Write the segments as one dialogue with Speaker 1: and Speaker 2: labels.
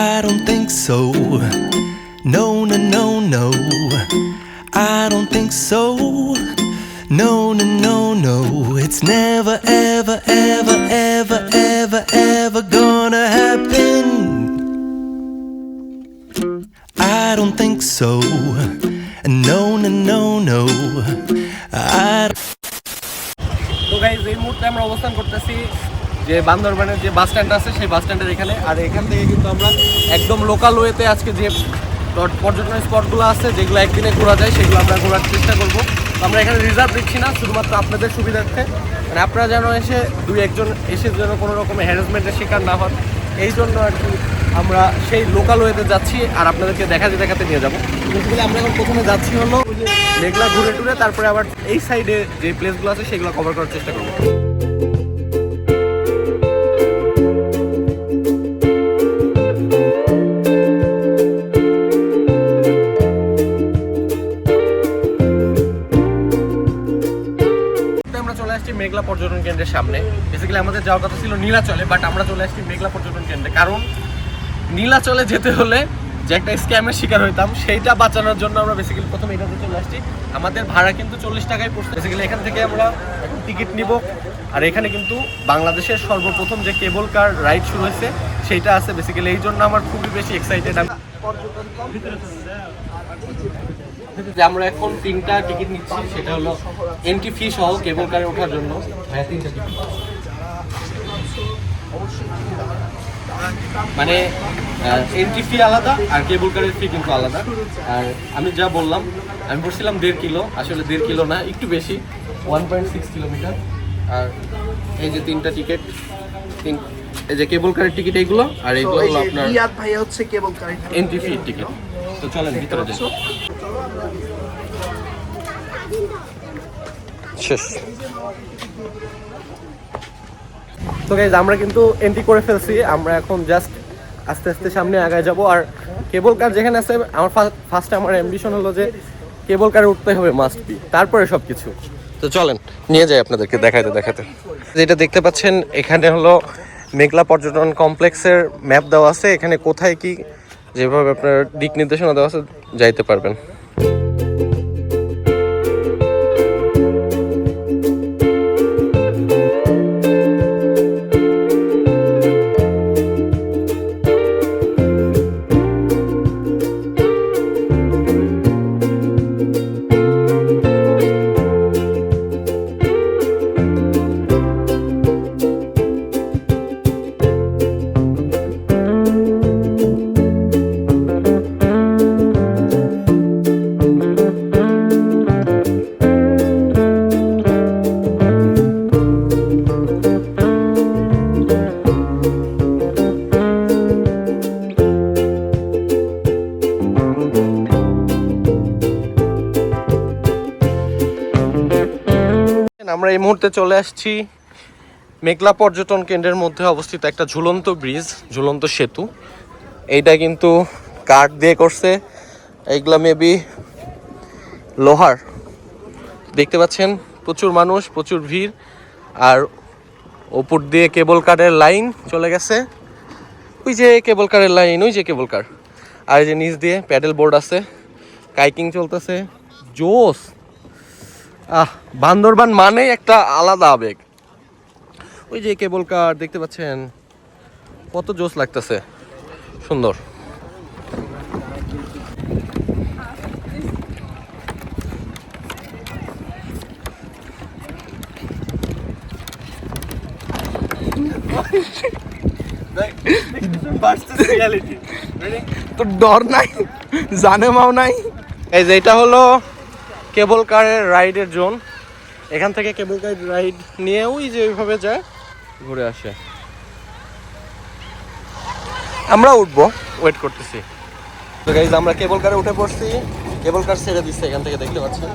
Speaker 1: I don't think so. No, no, no, no. I don't think so. No, no, no, no. It's never, ever, ever, ever, ever, ever gonna happen. I don't think so. No, no, no, no. I
Speaker 2: তো guys এই মুহূর্তে আমরা অবস্থান করতেছি যে বান্দরবানের যে bus stand আছে, সেই বাস স্ট্যান্ডের এখানে। আর এখান থেকে কিন্তু আমরা একদম লোকাল ওয়েতে আজকে যে পর্যটন স্পটগুলো আছে, যেগুলো একদিনে ঘোরা যায়, সেগুলো আমরা ঘোরার চেষ্টা করব। আমরা এখানে রিজার্ভ দিচ্ছি না, শুধুমাত্র আপনাদের সুবিধার্থে। মানে আপনারা যেন এসে দুই একজন এসে যেন কোনো রকমের হ্যারাসমেন্টের শিকার না হন, এই জন্য আর কি আমরা সেই লোকাল ওয়েতে যাচ্ছি, আর আপনাদেরকে দেখাতে দেখাতে নিয়ে যাব। আমরা এখন প্রথমে যাচ্ছি হলো মেঘলা ঘুরে টুরে, তারপরে আবার এই সাইডে যে প্লেসগুলো আছে, সেগুলো কভার করার চেষ্টা করব। মেঘলা পর্যটন কেন্দ্রের সামনে। বেসিক্যালি আমাদের যাওয়ার কথা ছিল নীলাচলে বাট আমরা চলে আসছি মেঘলা পর্যটন কেন্দ্রে। কারণ নীলাচলে যেতে হলে যে একটা স্ক্যামের শিকার হইতাম, সেইটা বাঁচানোর জন্য আমরা বেসিক্যালি প্রথম এটাতে চলে আসছি। আমাদের ভাড়া কিন্তু চল্লিশ টাকায় পড়ছে। বেসিক্যালি এখান থেকে আমরা টিকিট নিব। আর এখানে কিন্তু বাংলাদেশের সর্বপ্রথম যে কেবল কার রাইড শুরু হয়েছে, সেইটা আছে বেসিক্যালি এই জন্য আমার খুবই বেশি এক্সাইটেড আমি যে আমরা এখন তিনটা টিকিট নিচ্ছি সেটা হলো এন্ট্রি ফি সহ কেবল কারে ওঠার জন্য। হ্যাঁ তিনটা টিকিট মানে এন্ট্রি ফি আলাদা আর কেবল কারের ফি কিন্তু আলাদা। আর আমি যা বললাম আমি বলছিলাম দেড় কিলো আসলে দেড় কিলো না একটু বেশি। ওয়ান পয়েন্ট সিক্স কিলোমিটার আর এই যে তিনটা টিকিট তিন এই যে কেবল কারের টিকিট এইগুলো আর এইগুলো হলো আপনার
Speaker 3: রিয়াদ ভাইয়া হচ্ছে কেবল কারেন্ট
Speaker 2: এন্ট্রি ফি টিকিট তো চলেন ভিতরে যাই। শেষ। তো গাইজ আমরা কিন্তু এন্ট্রি করে ফেলছি। আমরা এখন জাস্ট আস্তে আস্তে সামনে আগায় যাব। আর কেবল কার যেখানে আছে আমার ফার্স্টে আমার অ্যাম্বিশন হলো যে কেবল কারে উঠতে হবে মাস্ট বি তারপরে সব কিছু তো চলেন নিয়ে যাই আপনাদেরকে দেখাতে দেখাতে যেটা দেখতে পাচ্ছেন এখানে হলো মেঘলা পর্যটন কমপ্লেক্সের ম্যাপ দেওয়া আছে। এখানে কোথায় কি যেভাবে আপনার দিক নির্দেশনা দেওয়া আছে যাইতে পারবেন। আমরা এই মুহূর্তে চলে আসছি মেঘলা পর্যটন কেন্দ্রের মধ্যে অবস্থিত একটা ঝুলন্ত ব্রিজ, ঝুলন্ত সেতু। এইটা কিন্তু কাঠ দিয়ে করছে। এইগুলা মেবি লোহার। দেখতে পাচ্ছেন, প্রচুর মানুষ, প্রচুর ভিড়। আর ওপর দিয়ে কেবল কারের লাইন চলে গেছে। ওই যে কেবল কারের লাইন, ওই যে কেবল কার আর যে নিচ দিয়ে প্যাডেল বোর্ড আছে। কাইকিং চলতেছে। জোস বান্দরবান মানেই একটা আলাদা আবেগ। ওই যে কেবল কার দেখতে পাচ্ছেন? কত জোস লাগতেছে। সুন্দর।
Speaker 3: তোর ডর নাই জানে মাও নাই।
Speaker 2: এই যে এটা হলো কেবল কারের রাইডের জোন। এখান থেকে কেবল কার রাইড নিয়ে ওই যে ওইভাবে যায়, ঘুরে আসে। আমরা উঠবো ওয়েট করতেছি। গাইজ আমরা কেবল কারে উঠে পড়ছি। কেবল কার ছেড়ে দিচ্ছে এখান থেকে, দেখতে পাচ্ছেন?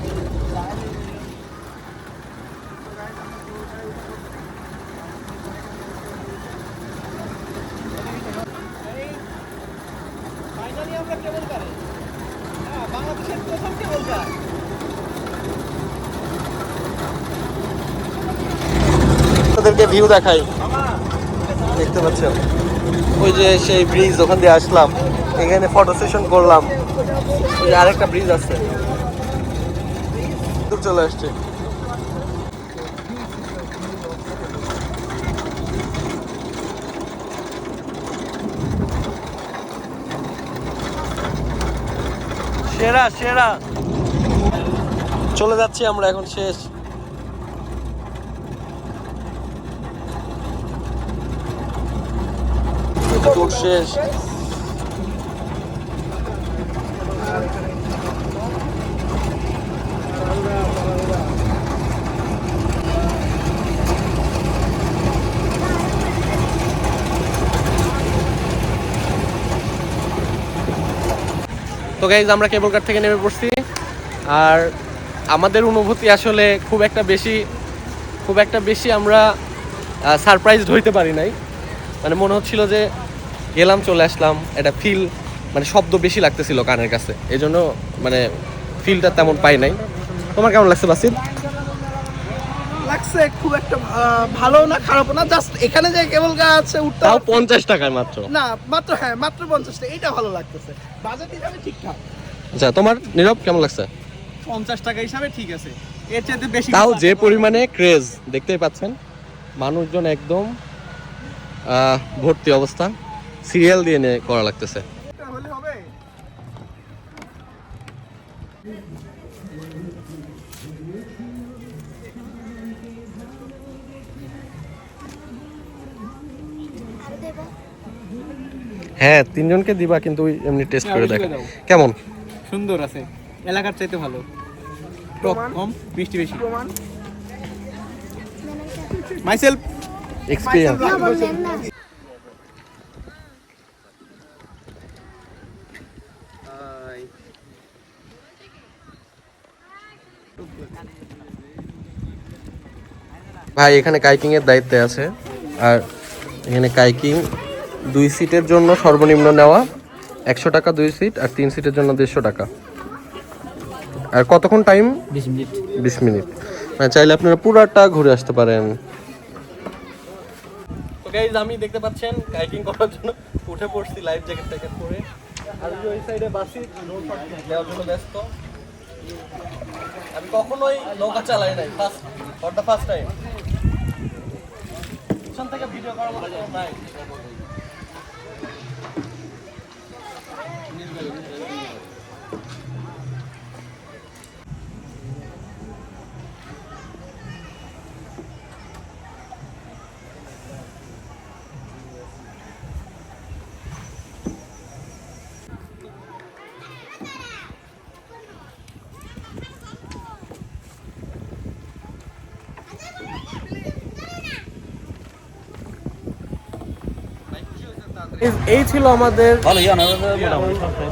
Speaker 2: আপনাদেরকে ভিউ দেখাই। দেখতে পাচ্ছেন। ওই যে সেই ব্রিজ ওখান দিয়ে আসলাম। এখানে ফটো সেশন করলাম। ওই যে আরেকটা ব্রিজ আছে। দূর চলে আসছে। সেরা সেরা। চলে যাচ্ছি আমরা এখন শেষ। তো গাইজ আমরা কেবল কার থেকে নেমে পড়ছি। আর আমাদের অনুভূতি আসলে খুব একটা বেশি, খুব একটা বেশি আমরা সারপ্রাইজড হইতে পারি নাই। মানে মনে হচ্ছিল যে গেলাম চলে আসলাম। এটা ফিল মানে শব্দ বেশি লাগতেছিল কানের কাছে। এই জন্য মানে ফিলটা তেমন পাই নাই। তোমার কেমন লাগছে বাসির
Speaker 3: লাগছে খুব একটা ভালো না খারাপ না জাস্ট এখানে যে কেবল গা আছে উঠতে
Speaker 2: তাও পঞ্চাশ টাকায় মাত্র?
Speaker 3: না মাত্র হ্যাঁ মাত্র পঞ্চাশটা এইটা ভালো লাগতেছে। বাজেট হিসাবে ঠিকঠাক
Speaker 2: আচ্ছা তোমার নীরব কেমন লাগছে?
Speaker 3: পঞ্চাশ টাকা হিসাবে ঠিক আছে। এর চাইতে বেশি
Speaker 2: তাও যে পরিমাণে ক্রেজ দেখতেই পাচ্ছেন। মানুষজন একদম ভর্তি অবস্থা। সিরিয়াল দিয়ে নিয়ে করা লাগতেছে। হ্যাঁ তিনজনকে দিবা কিন্তু ওই এমনি টেস্ট করে দেখ।
Speaker 4: অবশ্যই
Speaker 2: কেমন?
Speaker 4: সুন্দর আছে। এলাকার চাইতে ভালো। টক কম মিষ্টি বেশি। মাইসেলফ
Speaker 2: এক্সপিরিয়েন্স ভাই এখানে কাইকিং এর দায়িত্বে আছে। আর এখানে কাইকিং দুই সিটের জন্য সর্বনিম্ন নেওয়া একশো টাকা দুই সিট আর তিন সিটের জন্য দেড়শো টাকা। আর কতক্ষণ টাইম?
Speaker 4: বিশ মিনিট।
Speaker 2: বিশ মিনিট। মানে চাইলে আপনারা পুরাটা ঘুরে আসতে পারেন। তো গাইজ আমি দেখতে পাচ্ছেন কাইকিং করার জন্য উঠে পড়ছি লাইফ জ্যাকেট ট্যাকেট পরে। আর ওই সাইডে বাসি নেওয়ার জন্য ব্যস্ত। আমি কখনোই নৌকা চালাই নাই first for the first time পিছন থেকে ভিডিও করার মতো এই- ছিল আমাদের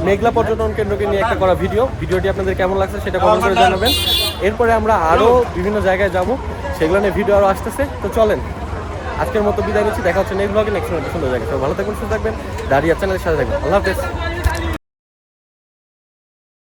Speaker 2: মেঘলা পর্যটন কেন্দ্রকে নিয়ে একটা করা ভিডিও ভিডিওটি আপনাদের কেমন লাগছে সেটা কমেন্ট করে জানাবেন। এরপরে আমরা আরও বিভিন্ন জায়গায় যাব। সেগুলো নিয়ে ভিডিও আরও আসতেছে। তো চলেন আজকের মতো বিদায় নিচ্ছি। দেখা হচ্ছে নেক্সট ব্লগে নেক্সট সুন্দর জায়গায়। ভালো থাকবেন সুস্থ থাকবেন। দাঁড়িয়ে চ্যানেলের সাথে থাকবেন। আল্লাহ হাফেজ।